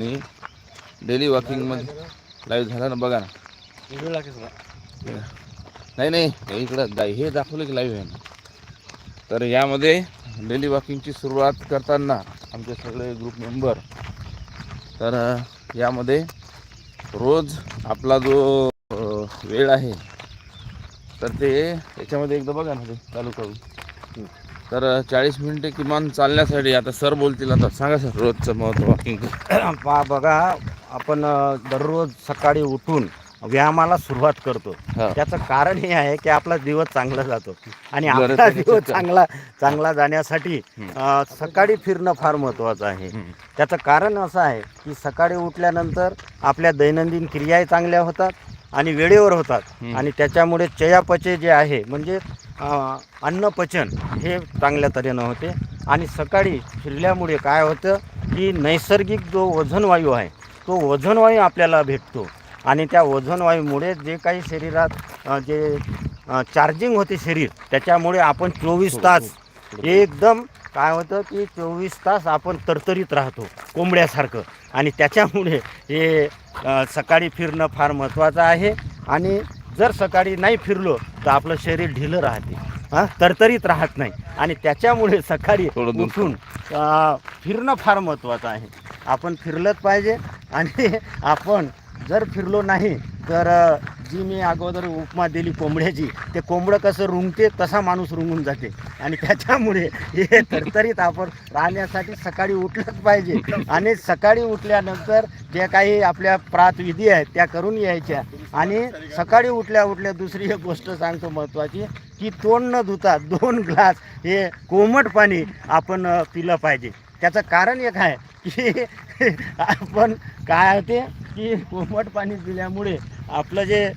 मी daily वॉकिंगमध्ये live झाला ना बघा ना. व्हिडिओ लागेल ना नाही नाही. इकडं दा- हे दाखवलं की लाईव्ह आहे ना. तर यामध्ये डेली वॉकिंगची सुरुवात करताना आमचे सगळे ग्रुप मेंबर तर यामध्ये रोज आपला जो वेळ आहे तर ते याच्यामध्ये एकदा बघा ना ते चालू करू तर चाळीस मिनिटे किमान चालण्यासाठी आता सर बोलतील. आता सांगा सर रोजचं महत्त्व. वॉकिंग पा बघा आपण दररोज सकाळी उठून व्यायामाला सुरुवात करतो. त्याचं कारण हे आहे की आपला दिवस चांगला जातो. आणि आपला दिवस. चांगला. चांगला जाण्यासाठी सकाळी फिरणं फार महत्त्वाचं आहे. त्याचं कारण असं आहे की सकाळी उठल्यानंतर आपल्या दैनंदिन क्रियाही चांगल्या होतात आणि वेळेवर होतात. आणि त्याच्यामुळे चयापचय जे आहे म्हणजे अन्नपचन हे चांगल्या तऱ्हेनं होते. आणि सकाळी फिरल्यामुळे काय होतं की नैसर्गिक जो वजनवायू आहे तो वजनवायू आपल्याला भेटतो. आणि त्या वजनवायूमुळे जे काही शरीरात जे चार्जिंग होते शरीर त्याच्यामुळे आपण चोवीस तास एकदम काय होतं की चोवीस तास आपण तरतरीत राहतो कोंबड्यासारखं. आणि त्याच्यामुळे हे सकाळी फिरणं फार महत्त्वाचं आहे. आणि जर सकाळी नाही फिरलो तर आपलं शरीर ढिलं राहते. हां? तरतरीत राहत नाही. आणि त्याच्यामुळे सकाळी उठून फिरणं फार महत्त्वाचं आहे. आपण फिरलंच पाहिजे आणि आपण जर फिरलो नाही तर जी मी अगोदर उपमा दिली कोंबड्याची ते कोंबडं कसं रुंगते तसा माणूस रुंगून जाते. आणि त्याच्यामुळे हे तरतरीत आपण राहण्यासाठी सकाळी उठलंच पाहिजे. आणि सकाळी उठल्यानंतर जे काही आपल्या प्रातविधी आहेत त्या करून यायच्या. आणि सकाळी उठल्या उठल्या दुसरी एक गोष्ट सांगतो महत्त्वाची की तोंड न धुता दोन ग्लास हे कोमट पाणी आपण पिलं पाहिजे. त्याचं कारण एक आहे की आपण काय होते की कोमट पाणी पिल्यामुळे आपलं जे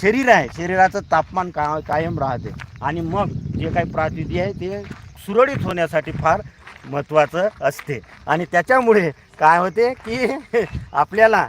शरीर आहे शरीराचं तापमान का कायम राहते. आणि मग जे काही प्रातिथी आहे ते सुरळीत होण्यासाठी फार महत्त्वाचं असते. आणि त्याच्यामुळे काय होते की आपल्याला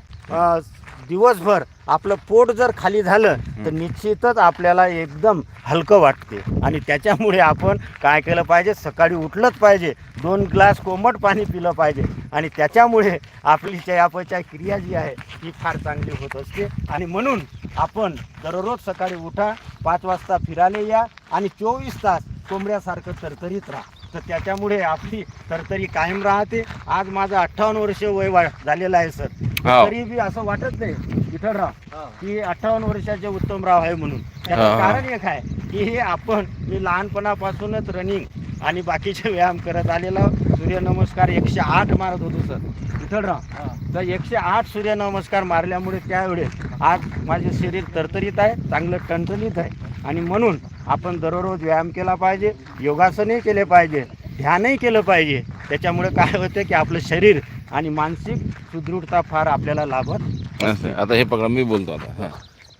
दिवसभर आपलं पोट जर खाली झालं तर निश्चितच आपल्याला एकदम हलकं वाटते. आणि त्याच्यामुळे आपण काय केलं पाहिजे? सकाळी उठलंच पाहिजे. दोन ग्लास कोमट पाणी पिलं पाहिजे. आणि त्याच्यामुळे आपली चयापचय क्रिया जी आहे ती फार चांगली होत असते. आणि म्हणून आपण दररोज सकाळी उठा पाच वाजता फिरायला या आणि चोवीस तास कोंबड्यासारखं तरतरीत राहा. तर त्याच्यामुळे आपली तरतरी कायम राहते. आज माझं अठ्ठावन्न वर्ष वय वा झालेलं आहे सर. हाव. तरी बी असं वाटत नाही विठ्ठलराव की अठ्ठावन्न वर्षाचे उत्तमराव आहे म्हणून. त्याचं हा, हा. कारण एक आहे की हे आपण मी लहानपणापासूनच रनिंग आणि बाकीचे व्यायाम करत आलेलो सूर्यनमस्कार एकशे आठ मारत होतो सर. विठ्ठलराव तर एकशे आठ सूर्यनमस्कार मारल्यामुळे त्यावेळेस आज माझे शरीर तरतरीत आहे चांगलं टणटणीत आहे. आणि म्हणून आपण दररोज व्यायाम केला पाहिजे योगासनही केले पाहिजे ध्यानही केलं पाहिजे. त्याच्यामुळे काय होतं की आपलं शरीर आणि मानसिक सुदृढता फार आपल्याला लाभत असं. आहे. आता हे पकडा मी बोलतो आता हा.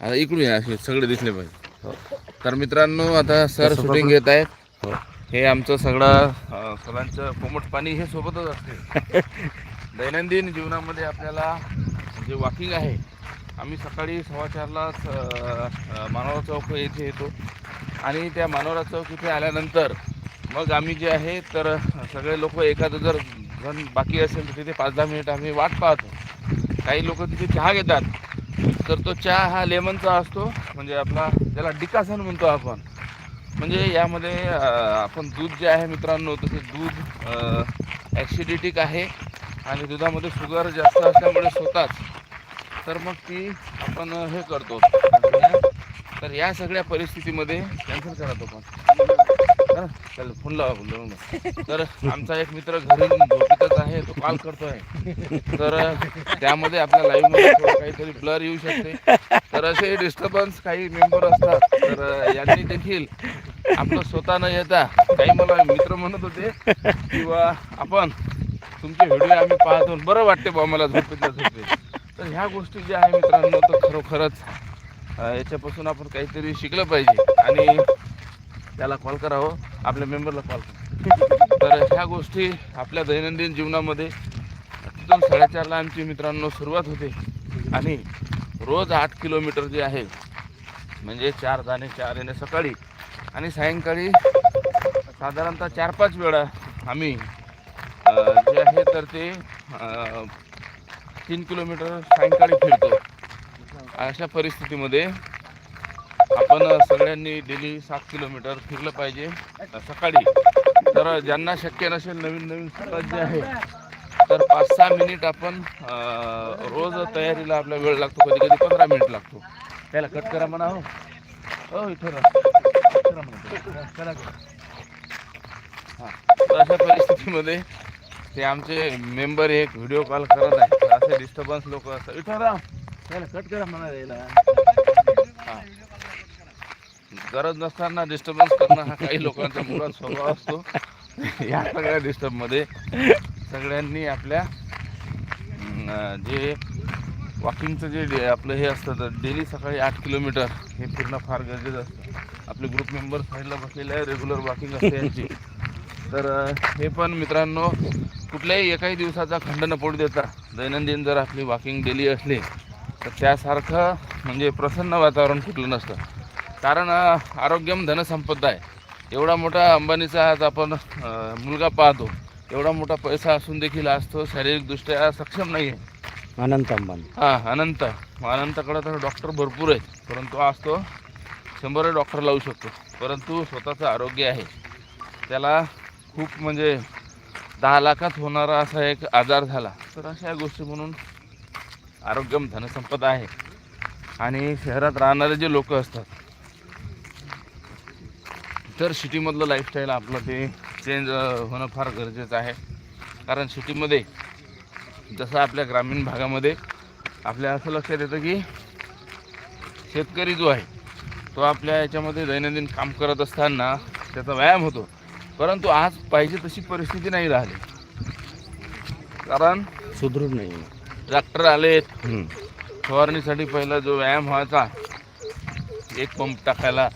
आता इकडून या असे सगळे दिसले पाहिजे. तर मित्रांनो आता सर शूटिंग घेत आहेत. हो. हे आमचं सगळं सगळ्यांचं कोमट पाणी हे सोबतच असते. दैनंदिन जीवनामध्ये आपल्याला जे वॉकिंग आहे आम्ही सकाळी सव्वा चारलाच अं, मानोरा चौक येथे येतो. आणि त्या मानोरा चौक इथे आल्यानंतर मग आम्ही जे आहे तर सगळे लोक एखादं जर जण बाकी असेल तर तिथे पाच दहा मिनिट आम्ही वाट पाहतो. काही लोक तिथे चहा घेतात. तर तो चहा हा लेमनचा असतो म्हणजे आपला त्याला डिकासन म्हणतो आपण. म्हणजे यामध्ये आपण दूध जे आहे मित्रांनो तसे दूध ॲसिडिटिक आहे आणि दुधामध्ये शुगर जास्त असल्यामुळे स्वतःच. तर मग ती आपण हे करतो. तर या सगळ्या परिस्थितीमध्ये कॅन्सल करा तो पण चल फोन लावा बोललो तर आमचा एक मित्र घरी झोपेतच आहे तो कॉल करतोय. तर त्यामध्ये आपल्या लाईव्हमध्ये काहीतरी ब्लर येऊ शकते. तर असे डिस्टर्बन्स काही मेंबर असतात. तर यांनी देखील आपलं स्वतः न येता काही मला मित्र म्हणत होते किंवा आपण तुमचे व्हिडिओ आम्ही पाहतो. बरं वाटते बा मला झोपेतल्या झोपेत. तर ह्या गोष्टी ज्या आहे मित्रांनो तर खरोखरच याच्यापासून आपण काहीतरी शिकलं पाहिजे. आणि त्याला कॉल करावं हो. आपल्या मेंबरला कॉल करा. तर ह्या गोष्टी आपल्या दैनंदिन जीवनामध्ये तिथून साडेचारला आमची मित्रांनो सुरुवात होते. आणि रोज आठ किलोमीटर जे आहे म्हणजे चार दाणे चार येणे सकाळी आणि सायंकाळी साधारणतः चार पाच वेळा आम्ही जे आहे तर ते तीन किलोमीटर सायंकाळी फिरतो. अशा परिस्थितीमध्ये आपण सगळ्यांनी डेली सात किलोमीटर फिरलं पाहिजे. सकाळी तर ज्यांना शक्य नसेल नवीन नवीन सुरुवात जे आहे तर पाच सहा मिनिट आपण रोज तयारीला आपला वेळ लागतो कधी कधी पंधरा मिनिट लागतो. त्याला कट करा म्हणा हो. हो इथं हां हा. तर अशा परिस्थितीमध्ये ते आमचे मेंबर एक व्हिडिओ कॉल करत आहे असे डिस्टर्बन्स लोक असतात. इथं राहा. त्याला कट करा म्हणा यायला. हा. गरज नसताना डिस्टर्बन्स करणं हा काही लोकांचा मुळात स्वभाव असतो. या सगळ्या डिस्टर्बमध्ये सगळ्यांनी आपल्या जे वॉकिंगचं जे डे- आपलं हे असतं तर डेली सकाळी आठ किलोमीटर हे फिरणं फार गरजेचं असतं. आपले ग्रुप मेंबर साईडला बसलेले आहे रेग्युलर वॉकिंग असते यांची. तर हे पण मित्रांनो कुठल्याही एकाही दिवसाचा खंड न पडू देता दैनंदिन जर आपली वॉकिंग डेली असली तर त्यासारखं म्हणजे प्रसन्न वातावरण कुठलं नसतं. कारण आरोग्यम धनसंपदा आहे. एवढा मोठा अंबानीचा आज आपण मुलगा पाहतो. एवढा मोठा पैसा असून देखील आज तो शारीरिकदृष्ट्या सक्षम नाही आहे. अनंत अंबानी. हा अनंत. अनंतकडे तर डॉक्टर भरपूर आहेत. परंतु आज तो शंभर डॉक्टर लावू शकतो. परंतु स्वतःचं आरोग्य आहे. त्याला खूप म्हणजे दहा लाखात होणारा असा एक आजार झाला. तर अशा गोष्टी म्हणून आरोग्यम धनसंपदा आहे. आणि शहरात राहणारे जे लोक असतात तर सिटीमधलं लाईफस्टाईल आपलं ते चेंज होणं फार गरजेचं आहे. कारण सिटीमध्ये जसं आपल्या ग्रामीण भागामध्ये आपल्या असं लक्षात येतं की शेतकरी जो आहे तो आपल्या याच्यामध्ये दैनंदिन काम करत असताना त्याचा व्यायाम होतो. परंतु आज पाहिजे तशी परिस्थिती नाही राहिली. कारण सुदृढ नाही ट्रॅक्टर आलेत. फवारणीसाठी पहिला जो व्यायाम व्हायचा एक पंप टाकायला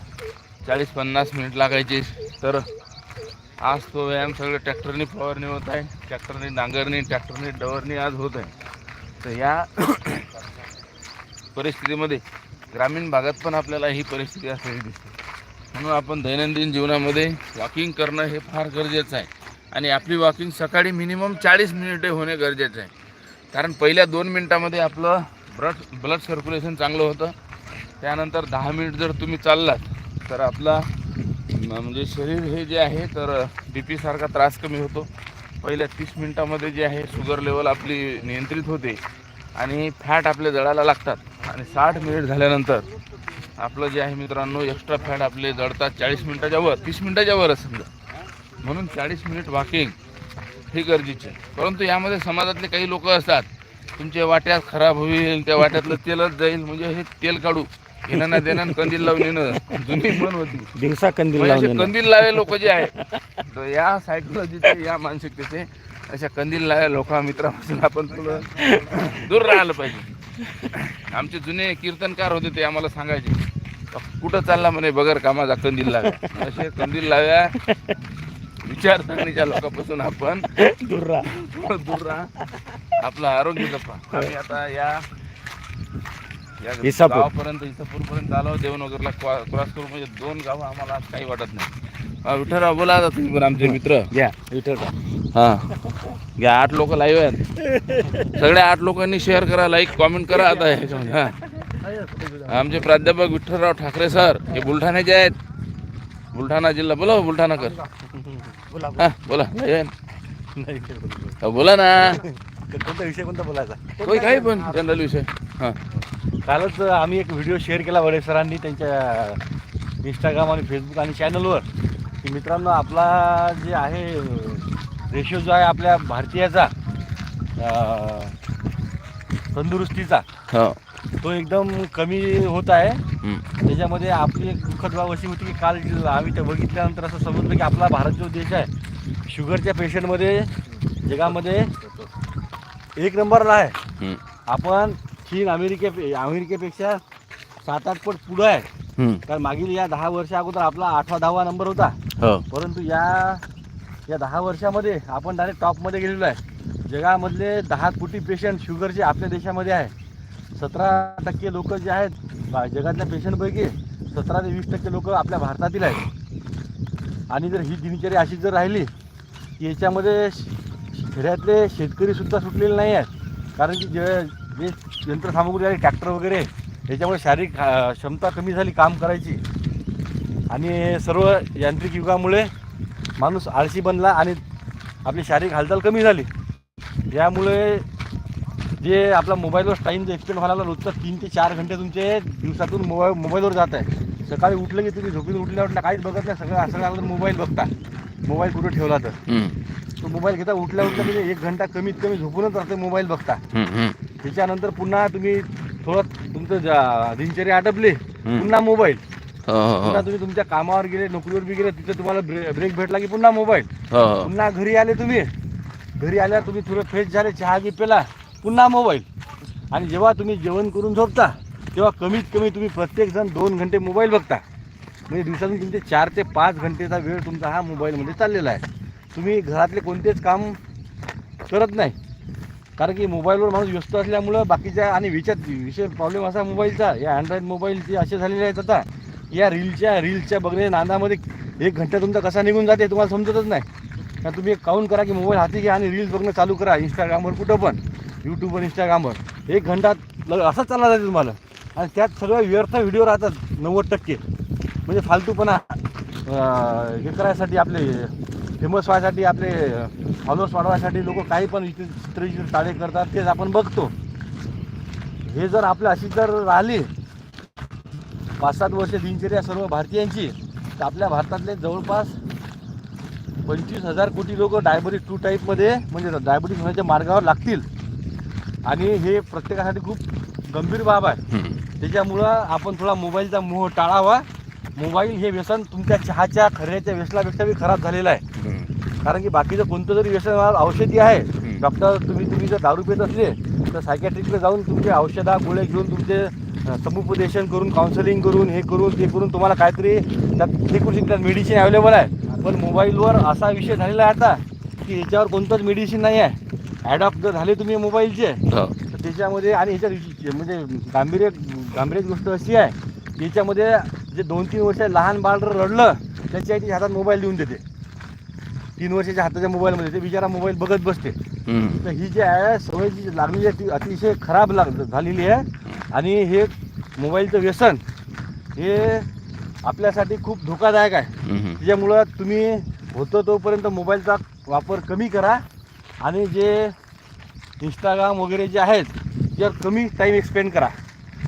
चाळीस पन्नास मिनिट लागायचे. तर आज तो व्यायाम सगळं ट्रॅक्टरनी फवारणी होत आहे. ट्रॅक्टरनी नांगरणी ट्रॅक्टरनी डवरणी आज होत आहे. तर या परिस्थितीमध्ये ग्रामीण भागात पण आपल्याला ही परिस्थिती असलेली दिसते. म्हणून आपण दैनंदिन जीवनामध्ये वॉकिंग करणं हे फार गरजेचं आहे. आणि आपली वॉकिंग सकाळी मिनिमम चाळीस मिनिटे होणे गरजेचं आहे. कारण पहिल्या दोन मिनटामध्ये आपलं ब्लड ब्लड सर्क्युलेशन चांगलं होतं. त्यानंतर दहा मिनिट जर तुम्ही चाललात तर आपला म्हणजे शरीर हे जे आहे तर बी पीसारखा त्रास कमी होतो. पहिल्या तीस मिनटामध्ये जे आहे शुगर लेवल आपली नियंत्रित होते आणि फॅट आपले जळायला लागतात. आणि साठ मिनिट झाल्यानंतर आपलं जे आहे मित्रांनो एक्स्ट्रा फॅट आपले जळतात चाळीस मिनटाच्या वर तीस मिनटाच्या वरच समजा. म्हणून चाळीस मिनिट वॉकिंग हे गरजेचे परंतु यामध्ये समाजातले काही लोक असतात तुमच्या वाट्यात खराब होईल त्या वाट्यातलं तेलच जाईल म्हणजे हे तेल काढू. घेणं देणं कंदील लावून येणं जुनी म्हण होती. दिवसा कंदील म्हणजे. कंदील लावे लोक जे आहेत तर या सायकोलॉजीचे या मानसिकतेचे अशा कंदील लावे लोक मित्रापासून आपण थोडं दूर राहिलं पाहिजे. आमचे जुने कीर्तनकार होते ते आम्हाला सांगायचे कुठं चालला म्हणे बगर कामाचा कंदील लाव्या? असे कंदील लाव्या विचारसरणीच्या लोकांपासून आपण दूर राहा. दूर राहा आपलं आरोग्य जपा. आम्ही आता या या इसापूर. गावापर्यंत इसापूरपर्यंत आलो. देवनगरला क्रॉ- क्रॉस करून म्हणजे दोन गावं आम्हाला आज काही वाटत नाही. विठ्ठलराव बोला आता तुम्ही पण आमचे मित्र. घ्या विठ्ठल हा. घ्या आठ लोक लाईव्ह आहेत. सगळ्या आठ लोकांनी शेअर करा लाईक कॉमेंट करा आता. ह्याच्यामध्ये हा. आमचे प्राध्यापक विठ्ठलराव ठाकरे सर हे बुलढाण्याचे आहेत. बुलढाणा जिल्हा. बोला हो, बुलढाणा कर हा बोला. live आहे. हा, बोला ना. कोणता विषय कोणता बोलायचा? कोणी काही पण जनरल विषय. हा. कालच आम्ही एक व्हिडिओ शेअर केला वडे सरांनी त्यांच्या इंस्टाग्राम आणि फेसबुक आणि चॅनलवर की मित्रांनो आपला जे आहे रेशो जो आहे आपल्या भारतीयाचा तंदुरुस्तीचा तो एकदम कमी होत आहे. हम्म. त्याच्यामध्ये आपली एक दुःखद बाब अशी होती की काल आम्ही ते बघितल्यानंतर असं समजलं की आपला भारत जो देश आहे शुगरच्या पेशंटमध्ये जगामध्ये एक नंबरला आहे. हम्म. आपण चीन अमेरिके अमेरिकेपेक्षा सात आठ पट पुढं आहे. हम्म. कारण मागील या दहा वर्षा अगोदर आपला आठवा दहावा नंबर होता. हो. परंतु या या दहा वर्षामध्ये आपण डायरेक्ट टॉपमध्ये गेलेलो आहे. जगामधले दहा कोटी पेशंट शुगरचे आपल्या देशामध्ये आहे. सतरा टक्के लोक जे आहेत बा- जगातल्या पेशंटपैकी सतरा ते वीस टक्के लोक आपल्या भारतातील आहेत. आणि जर ही दिनचर्या अशी जर राहिली की याच्यामध्ये श- खेड्यातले शेतकरीसुद्धा सुटलेले नाही आहेत. कारण की जे जे यंत्रसामुग्री आहे ट्रॅक्टर वगैरे याच्यामुळे शारीरिक क्षमता कमी झाली काम करायची. आणि सर्व यांत्रिक युगामुळे माणूस आळशी बनला आणि आपली शारीरिक हालचाल कमी झाली. यामुळे जे आपला मोबाईलवर टाईम जो एक्सपेंड व्हायला लागला रोजचा तीन ते चार घंटे तुमचे दिवसातून मोबाईल मोबाईलवर जात आहे. सकाळी उठलं की तुम्ही झोपीत उठल्यावर काहीच बघत नाही सगळं सगळं अगोदर मोबाईल बघता. मोबाईल कुठं ठेवला तर. तो मोबाईल घेता उठल्या उठल्या म्हणजे एक घंटा कमीत कमी झोपूनच राहते मोबाईल बघता. त्याच्यानंतर पुन्हा तुम्ही थोडं तुमचं दिनचर्या आटपली पुन्हा मोबाईल. हो, हो, हो. पुन्हा तुम्ही तुमच्या कामावर गेले नोकरीवर बी गेले तिथे तुम्हाला ब्रे- ब्रेक भेटला की पुन्हा मोबाईल. पुन्हा घरी आले तुम्ही. घरी आल्यावर तुम्ही थोडं फ्रेश झाले चहा घे पेला. पुन्हा मोबाईल. आणि जेव्हा तुम्ही जेवण करून झोपता तेव्हा कमीत कमी तुम्ही प्रत्येकजण दोन घंटे मोबाईल बघता. म्हणजे दिवसातून तुमचे चार ते पाच घंटेचा वेळ तुमचा हा मोबाईलमध्ये चाललेला आहे. तुम्ही घरातले कोणतेच काम करत नाही. कारण की मोबाईलवर माणूस व्यस्त असल्यामुळं बाकीच्या आणि विचार विषय प्रॉब्लेम असा मोबाईलचा या अँड्रॉईड मोबाईलचे असे झालेले आहेत आता. या रीलच्या रीलच्या बघणे नांदामध्ये एक घंटा तुमचा कसा निघून जाते तुम्हाला समजतच नाही. तुम्ही एक काउंट करा की मोबाईल हाती घ्या आणि रील्स बघणं चालू करा. इंस्टाग्रामवर कुठं पण. यूट्यूबवर इंस्टाग्रामवर एक घंटा ल- असाच चालला जाते तुम्हाला. आणि त्यात सर्व व्यर्थ व्हिडिओ राहतात नव्वद टक्के. म्हणजे फालतूपणा हे करायसाठी आपले फेमस व्हायसाठी आपले फॉलोअर्स वाढवायसाठी लोक काही पण चित्र चित्रचित्र टाळे करतात तेच आपण बघतो. हे जर आपल्या अशी जर राहिली पाच सात वर्ष दिनचर्या सर्व भारतीयांची तर आपल्या भारतातले जवळपास पंचवीस हजार कोटी लोक डायबिटीज टू टाईपमध्ये म्हणजे डायबिटीज होण्याच्या मार्गावर लागतील. आणि हे प्रत्येकासाठी खूप गंभीर बाब आहे. त्याच्यामुळं आपण थोडा मोबाईलचा मोह टाळावा. मोबाईल हे व्यसन तुमच्या चहाच्या खऱ्याच्या व्यसनापेक्षा बी खराब झालेलं आहे. कारण की बाकीचं कोणतं जरी व्यसन औषधी आहे. डॉक्टर तुम्ही तुम्ही जर दारू पेत असले तर सायकॅट्रिकला जाऊन तुमचे औषधा गोळे घेऊन तुमचे समुपदेशन करून काउन्सिलिंग करून हे करून ते करून तुम्हाला काहीतरी त्यात हे करू शकतात मेडिसिन अवेलेबल आहे. पण मोबाईलवर असा विषय झालेला आहे आता की याच्यावर कोणतंच मेडिसिन नाही आहे ॲडॉप्ट जर झाले तुम्ही मोबाईलचे हो. तर त्याच्यामध्ये आणि ह्याच्यात म्हणजे गांभीर्य गांभीर्य गोष्ट अशी आहे की याच्यामध्ये जे दोन तीन वर्ष लहान बाळ जर रडलं त्याच्या आईच्या हातात मोबाईल देऊन देते तीन वर्षाच्या हाताच्या मोबाईलमध्ये ते बिचारा मोबाईल बघत बसते हम्म. तर ही जी आहे सवय जी लागलेली आहे ती अतिशय खराब लाग झालेली आहे आणि हे मोबाईलचं व्यसन हे आपल्यासाठी खूप धोकादायक आहे हम्म. त्याच्यामुळं तुम्ही होतं तोपर्यंत मोबाईलचा वापर कमी करा आणि जे इंस्टाग्राम वगैरे जे आहेत त्यावर कमी टाईम एक्सपेंड करा.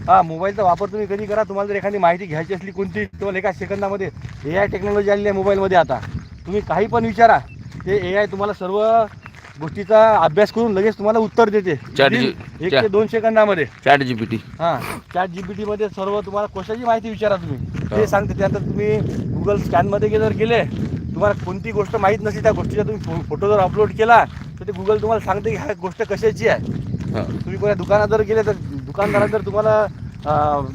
हा मोबाईलचा वापर तुम्ही कधी करा तुम्हाला जर एखादी माहिती घ्यायची असली कोणती तुम्हाला एका सेकंदामध्ये ए आय टेक्नॉलॉजी आलेली आहे मोबाईलमध्ये आता. तुम्ही काही पण विचारा ते ए आय तुम्हाला सर्व गोष्टीचा अभ्यास करून लगेच तुम्हाला उत्तर देते. एक ते दोन सेकंदामध्ये. चॅट जीपीटी हां चॅट जी पी टीमध्ये सर्व तुम्हाला कशाची माहिती विचारा तुम्ही. ते सांगते त्यानंतर तुम्ही गुगल स्कॅनमध्ये गे- जर गेले तुम्हाला कोणती गोष्ट माहीत नसली त्या गोष्टीचा तुम्ही फो- फोटो जर अपलोड केला तर ते गुगल तुम्हाला सांगते की ह्या गोष्ट कशाची आहे हो. तुम्ही कोणत्या दुकानात जर गेले तर दुकानदारात जर तुम्हाला अं,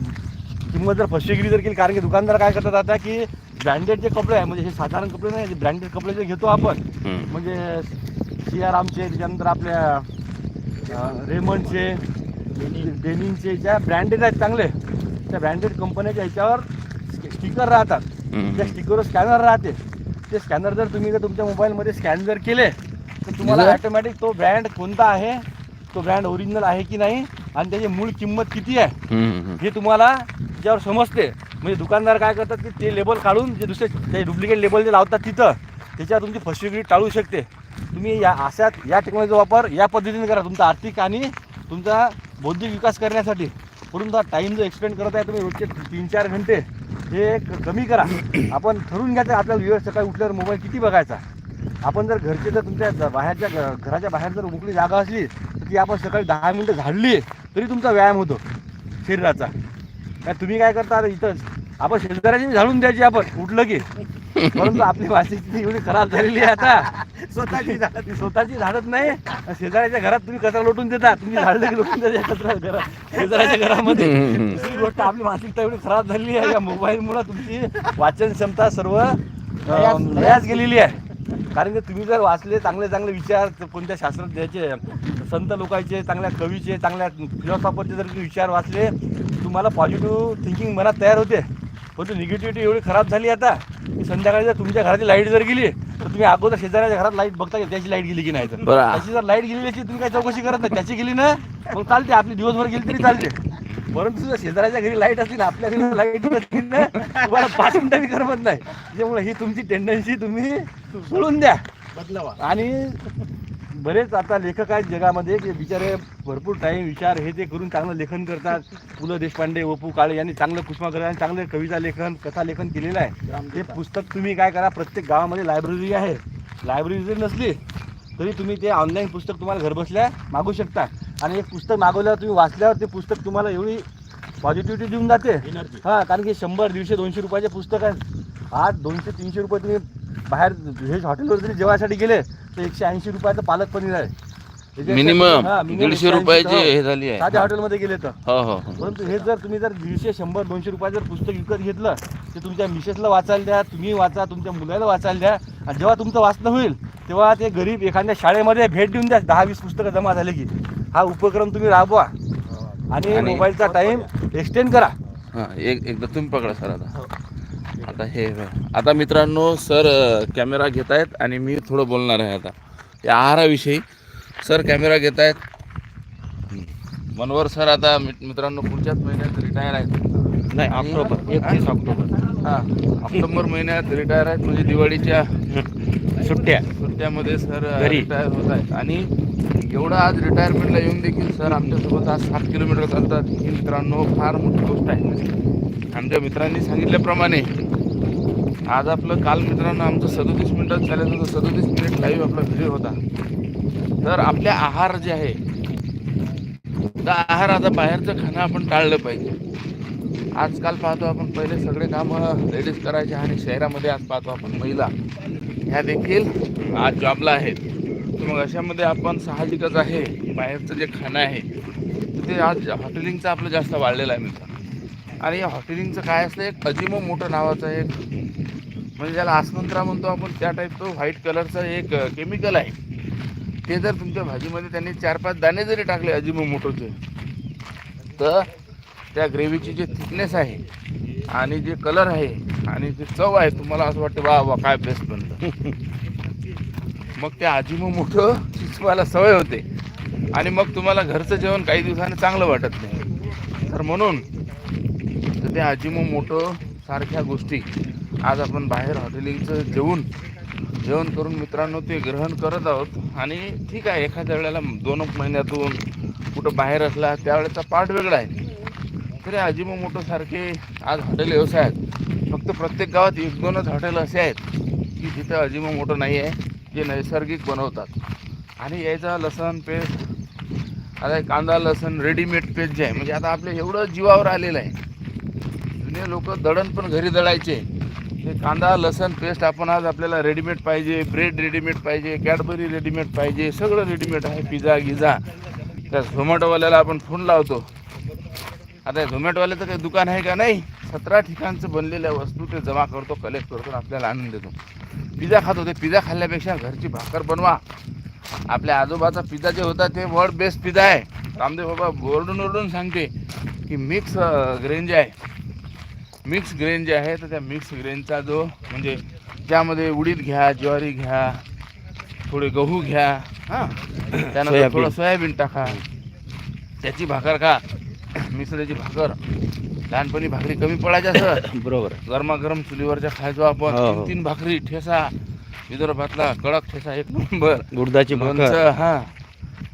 किंमत जर फसवेगिरी जर केली कारण की दुकानदार काय करतात आता की ब्रँडेड जे कपडे आहे म्हणजे हे साधारण कपडे नाही ब्रँडेड कपडे जे घेतो आपण हम्म. म्हणजे सी आर आमचे त्याच्यानंतर आपल्या अं, रेमंडचे डेनिमचे ज्या ब्रँडेड आहेत चांगले त्या ब्रँडेड कंपन्याच्या ह्याच्यावर स्टिकर राहतात हम्म. त्या स्टिकरवर स्कॅनर राहते ते स्कॅनर जर तुम्ही जर तुमच्या मोबाईलमध्ये स्कॅन जर केले तर तुम्हाला. ऑटोमॅटिक तो ब्रँड कोणता आहे? तो ब्रँड ओरिजिनल आहे की नाही? आणि त्याची मूळ किंमत किती आहे. हे तुम्हाला त्याच्यावर समजते. म्हणजे दुकानदार काय करतात की ते लेबल काढून जे दुसरे ते डुप्लिकेट लेबल जे लावतात तिथं त्याच्यावर तुमची फसवेगिरी टाळू शकते. तुम्ही या अशा या टेक्नॉलॉजीचा वापर या पद्धतीने करा. तुमचा आर्थिक आणि तुमचा बौद्धिक विकास करण्यासाठी. म्हणून तुमचा टाईम जो एक्सपेंड करत आहे तुम्ही रोजचे तीन चार घंटे हे कमी करा. आपण ठरवून घ्या आपल्याला सकाळी उठल्यावर मोबाईल किती बघायचा? आपण जर घरचे जर तुमच्या बाहेरच्या घराच्या बाहेर जर मोकळी जागा असली तर ती आपण सकाळी दहा मिनटं झाडली तरी तुमचा व्यायाम होतो शरीराचा. काय तुम्ही काय करता आता इथंच? आपण शेतकऱ्याची झाडून द्यायची आपण उठलं की. परंतु आपली स्थिती एवढी खराब झालेली आहे आता. स्वतःची झाडत ती स्वतःची झाडत नाही. शेजाऱ्याच्या घरात तुम्ही कचरा लोटून देता. तुम्ही झाडलं की लोटून देता कचरा घरात. शेजाऱ्याच्या घरामध्ये. दुसरी गोष्ट आपली मानसिकता एवढी खराब झालेली आहे. या मोबाईलमुळे तुमची वाचन क्षमता सर्व अं, लयास गेलेली आहे. कारण की तुम्ही जर वाचले चांगले चांगले विचार कोणत्या शास्त्रज्ञाचे संत लोकांचे चांगल्या कवीचे चांगल्या फिलॉसॉफरचे जर तुम्ही विचार वाचले तुम्हाला पॉझिटिव्ह थिंकिंग मनात तयार होते. परंतु निगेटिव्हिटी एवढी खराब झाली आता की संध्याकाळी जर तुमच्या घराची लाइट जर गेली तर तुम्ही अगोदर शेजाऱ्याच्या घरात लाइट बघता की त्याची लाइट गेली की नाही तर. त्याची जर लाइट गेलेली असली तुम्ही काय चौकशी करत नाही. त्याची गेली ना मग चालते. आपली दिवसभर गेली तरी चालते. परंतु जर शेजाऱ्याच्या घरी लाइट असली ना आपल्या घरी लाइट नसली ना तुम्हाला पाच मिनिटं बी करमत नाही. त्यामुळे ही तुमची टेंडन्सी तुम्ही सोडून द्या. बदलावा. आणि बरेच आता लेखक आहेत जगामध्ये की बिचारे भरपूर टाईम विचार हे ते करून चांगलं लेखन करतात. पु ल देशपांडे वपू काळे यांनी चांगलं कुसुमाग्रह आणि चांगलं कविता लेखन कथा लेखन केलेलं आहे. ते पुस्तक तुम्ही काय करा प्रत्येक गावामध्ये लायब्ररी आहे. लायब्ररी जरी नसली तरी तुम्ही ते ऑनलाईन पुस्तक तुम्हाला घरबसल्या मागू शकता. आणि एक पुस्तक मागवल्यावर तुम्ही वाचल्यावर ते पुस्तक तुम्हाला एवढी पॉझिटिव्हिटी देऊन जाते. हां कारण की शंभर दीडशे दोनशे रुपयाचे पुस्तक आहे आज दोनशे तीनशे रुपये तुम्ही बाहेर व्हेज हॉटेलवर जरी जेवायसाठी गेले तर एकशे ऐंशी रुपयाचं पालक पनीर आहे. मिनिमम. हां, minimum दीडशे 180 रुपयाची हो. हे झाली आहे. साध्या हॉटेलमध्ये गेले तर. हो हो हो. परंतु हे जर तुम्ही जर दीडशे शंभर दोनशे रुपयाचं जर पुस्तक विकत घेतलं ते तुमच्या मिसेसला वाचायला द्या तुम्ही वाचा तुमच्या मुलाला वाचायला द्या. आणि जेव्हा तुमचं वाचणं होईल तेव्हा ते गरीब एखाद्या शाळेमध्ये भेट देऊन द्या. दहा वीस पुस्तकं जमा झाले की. हा उपक्रम तुम्ही राबवा. आणि आणि- मोबाईलचा टाईम एक्सटेंड करा. हा एक एकदा तुम्ही पकडा सर आता. आता हे आता मित्रांनो सर कॅमेरा घेत आहेत आणि मी थोडं बोलणार आहे आता. या आहाराविषयी सर कॅमेरा घेत आहेत. मनोहर सर आता मित- मित्रांनो पुढच्याच महिन्यात रिटायर आहेत. नाही ऑक्टोबर. एकतीस ऑक्टोबर. हा ऑक्टोबर महिन्यात रिटायर आहेत. म्हणजे दिवाळीच्या सुट्ट्या. सुट्ट्यामध्ये सर. रिटायर होत आहेत. आणि एवढं आज रिटायरमेंटला येऊन देखील सर आमच्यासोबत आज सात किलोमीटर चालतात. ही मित्रांनो फार मोठी गोष्ट आहे. आमच्या मित्रांनी सांगितल्याप्रमाणे आज आपलं काल मित्रांनो आमचं सदोतीस मिनिटात चालत होतं सदोतीस मिनिट लाईव्ह आपला व्हिडिओ होता. तर आपल्या आहार जे आहे तर आहार आता बाहेरचं खाणं आपण टाळलं पाहिजे. आजकाल पाहतो आपण पहिले सगळे कामं लेडीज करायचे आणि शहरामध्ये आज पाहतो आपण महिला. ह्या देखील आज जॉबला आहेत. तर मग अशामध्ये आपण साहजिकच आहे बाहेरचं जे खाणं आहे ते आज हॉटेलिंगचं आपलं जास्त वाढलेलं आहे मित्र आणि या हॉटेलिंगचं काय असतं एक अजिमो मोठं नावाचं एक म्हणजे ज्याला आसमंत्रा म्हणतो आपण त्या टाईपचं व्हाईट कलरचं एक केमिकल आहे. ते जर तुमच्या भाजीमध्ये त्यांनी चार पाच दाणे जरी टाकले अजिमो मोठोचे तर त्या ग्रेव्हीची जी थिकनेस आहे आणि जे कलर आहे आणि जे चव आहे तुम्हाला असं वाटतं वा वा काय बेस्ट बनतं मग त्या आजीमो मोठं तुम्हाला सवय होते. आणि मग तुम्हाला घरचं जेवण काही दिवसांनी चांगलं वाटत नाही. तर म्हणून तर त्या आजीमो मोठं सारख्या गोष्टी आज आपण बाहेर हॉटेलिंगचं जेवून जेवण करून मित्रांनो ते ग्रहण करत आहोत. आणि ठीक आहे एखाद्या वेळेला दोन महिन्यातून कुठं बाहेर असला त्यावेळेचा पाठ वेगळा आहे. तरी अजिमो मोठोसारखे आज हॉटेल व्यवसाय आहेत. फक्त प्रत्येक गावात एक दोनच हॉटेल असे आहेत की तिथं अजिबा मोठं नाही आहे जे नैसर्गिक बनवतात. आणि यायचा लसण पेस्ट आता कांदा लसण रेडीमेड पेस्ट जे आहे म्हणजे आता आपल्या एवढं जीवावर आलेलं आहे. जुने लोक दळण पण घरी दळायचे. ते कांदा लसण पेस्ट आपण आज आपल्याला रेडीमेड पाहिजे ब्रेड रेडीमेड पाहिजे कॅडबरी रेडीमेड पाहिजे सगळं रेडीमेड आहे पिझ्झा गिझा. त्या झोमॅटोवाल्याला आपण फोन लावतो. आता झोमॅटोवाल्याचं काही दुकान आहे का नाही? सतरा ठिकाणचं बनलेल्या वस्तू ते जमा करतो कलेक्ट करतो आपल्याला आणून देतो. पिझ्झा खातो ते पिझ्झा खाल्ल्यापेक्षा घरची भाकर बनवा. आपल्या आजोबाचा पिझ्झा जे होता ते वर्ल्ड बेस्ट पिझ्झा आहे. रामदेव बाबा ओरडून ओरडून सांगते की मिक्स ग्रेन जे आहे मिक्स ग्रेन जे आहे तर त्या मिक्स ग्रेनचा जो म्हणजे त्यामध्ये उडीद घ्या ज्वारी घ्या थोडे गहू घ्या हां. त्यानंतर. थोडं सोयाबीन टाका. त्याची भाकर खा. मिसळीची भाकर. लहानपणी भाकरी कमी पडायच्या सर. बरोबर. गरमागरम चुलीवरच्या खायचो आपण. हो, हो. तीन तीन भाकरी ठेसा. विदर्भातला कडक ठेसा एक नंबर. गुडदाची भाकर. हा.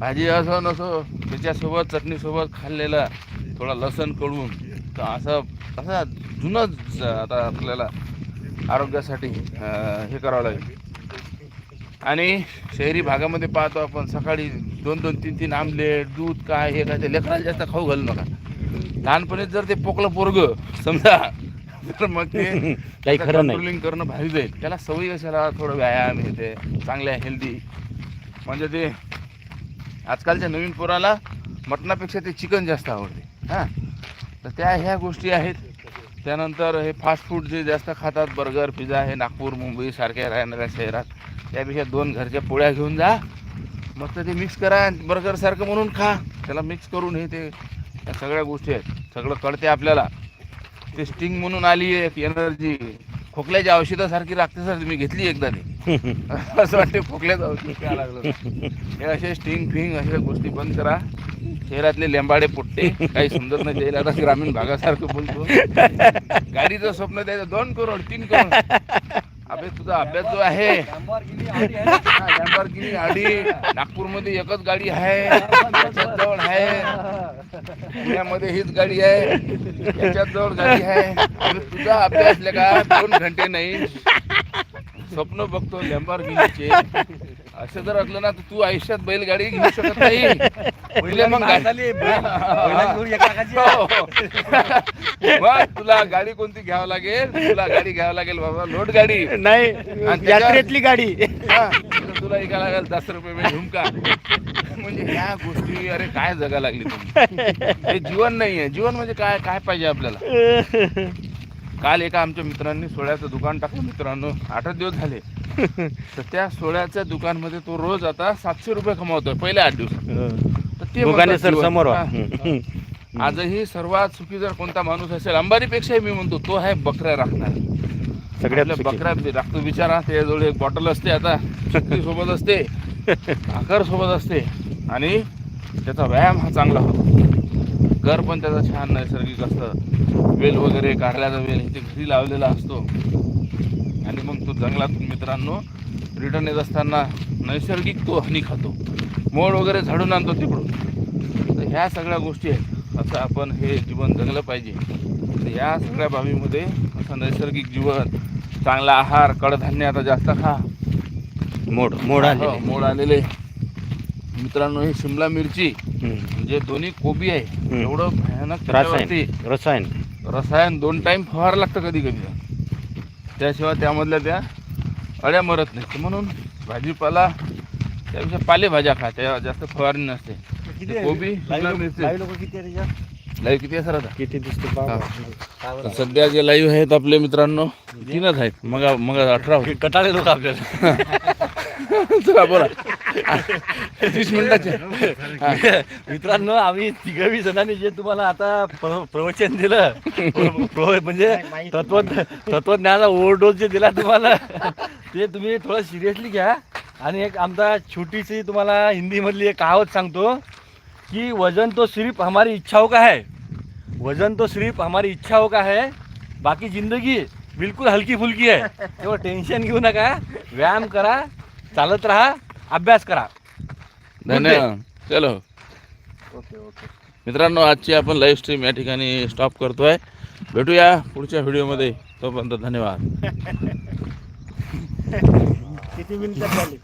भाजी असो नसो त्याच्यासोबत चटणीसोबत खाल्लेलं थोडा लसण कळून तर असं असं जुनंच आता आपल्याला आरोग्यासाठी हे करावं लागेल. आणि शहरी भागामध्ये पाहतो आपण सकाळी दोन दोन तीन तीन आमलेट दूध काय हे काय ते लेकराला जास्त खाऊ घालू नका. लहानपणीच जर ते पोकलं पोरग समजा तर मग ते काही खरं कंट्रोलिंग करणं भारी जाईल. त्याला सवयी कशाला थोडं व्यायाम हे ते चांगल्या हेल्दी म्हणजे ते आजकालच्या नवीन पोराला मटणापेक्षा ते चिकन जास्त आवडते. हां? तर त्या ह्या गोष्टी आहेत. त्यानंतर हे फास्ट फूड जे जास्त खातात बर्गर पिझ्झा हे नागपूर मुंबई सारख्या राहणाऱ्या शहरात. त्यापेक्षा दोन घरच्या पोळ्या घेऊन जा. मस्त ते मिक्स करा बर्गरसारखं म्हणून खा. त्याला मिक्स करून हे ते या सगळ्या गोष्टी आहेत. सगळं कळते आपल्याला. ते स्टिंग म्हणून आली एक एनर्जी खोकल्याच्या औषधासारखी लागते सर तुम्ही घेतली एकदा ती. असं वाटते खोकल्याचं औषध प्यायला लागलं हे असे स्टिंग फिंग अशा गोष्टी बंद करा. शहरातले लेंबाडे पुट्टे काही समजत नाही त्याला आता ग्रामीण भागासारखं बोलतो. गाडीचं स्वप्न द्यायचं दोन करोड तीन करोड. अबे तुझा अभ्यास जो आहे हा, लॅम्बॉर्गिनी गाडी नागपूरमध्ये एकच गाडी आहे त्याच्यात जवळ आहे पुण्यामध्ये हीच गाडी आहे त्याच्यात जवळ गाडी आहे. तुझा अभ्यास का? दोन घंटे नाही. स्वप्न बघतो लॅम्बॉर्गिनीचे असं जर असलं ना तर तू आयुष्यात बैलगाडी घेऊ शकत नाही. मग. हो. मग तुला गाडी कोणती घ्यावं लागेल? तुला गाडी घ्यावं लागेल बाबा लोट गाडी. नाही यात्रेतली गाडी. तुला एका लागेल दस रुपये में झुमका. म्हणजे ह्या गोष्टी अरे काय जगा लागली तुम्ही? हे जीवन नाही आहे. जीवन म्हणजे काय काय पाहिजे आपल्याला? काल एका आमच्या मित्रांनी सोळ्याचं दुकान टाकलं मित्रांनो. आठच दिवस झाले. तर त्या सोळ्याच्या दुकानमध्ये तो रोज आता सातशे रुपये कमावतोय पहिले आठ दिवस ते बुगाने म्हणतात सर जीवन. समोर. हा. आजही सर्वात सुखी जर कोणता माणूस असेल अंबारीपेक्षाही मी म्हणतो तो आहे बकऱ्या राखणार सगळ्यात आपल्या सुखी. बकऱ्या बी राखतो बिचारा त्याजवळ एक बॉटल असते आता शक्ती सोबत असते आकार सोबत असते आणि त्याचा व्यायाम हा चांगला होतो घर पण त्याचा छान नैसर्गिक असतं वेल वगैरे कारल्याचा वेल हे ते घरी लावलेला असतो आणि मग तो जंगलातून मित्रांनो रिटर्न येत असताना नैसर्गिक तो हनी खातो मोड वगैरे झाडून आणतो तिकडून. तर ह्या सगळ्या गोष्टी आहेत. असं आपण हे जीवन जगलं पाहिजे. तर या सगळ्या बाबीमध्ये असं नैसर्गिक जीवन चांगला आहार कडधान्य आता जास्त खा. मोड मोड आले मोड आलेले. मित्रांनो ही शिमला मिरची. म्हणजे दोन्ही कोबी आहे एवढं भयानक रसायन रसायन. रसायन दोन टाइम फवार लागतं कधी कधी. त्याशिवाय त्यामधल्या त्या अळ्या मरत नाही म्हणून भाजीपाला त्यापेक्षा पालेभाज्या खा त्या जास्त फवारणी नसते। किती? कोबी, लाईव्ह लोक- किती आहे त्याच्यात? लाईव्ह किती आहे सर आता किती दिसते? सध्या जे लाईव्ह आहेत आपले मित्रांनो। तीनच आहेत मग मग अठरा कटाळे लोक आपल्याला चला बोला। तीस मिनिटाचे. मित्रांनो आम्ही तिघही जणांनी जे तुम्हाला आता प्र- प्रवचन दिलं म्हणजे तत्व तत्वज्ञानाचा ओव्हरडोस जे दिला तुम्हाला ते तुम्ही थोडं सिरियसली घ्या. आणि एक आमचा छोटीशी तुम्हाला हिंदीमधली एक कहावत सांगतो कि वजन तो सिर्फ हमारी इच्छाओं का है. वजन तो सिर्फ हमारी इच्छाओं का है बाकी जिंदगी बिलकुल हलकी फुलकी है. तेव्हा टेन्शन घेऊ नका. व्यायाम करा चालत राहा अभ्यास करा. धन्यवाद. चलो. ओके ओके मित्रांनो आजची आपण लाईव्ह स्ट्रीम या ठिकाणी स्टॉप करतोय. भेटूया पुढच्या व्हिडिओमध्ये तोपर्यंत धन्यवाद. किती मिनिटात झाली?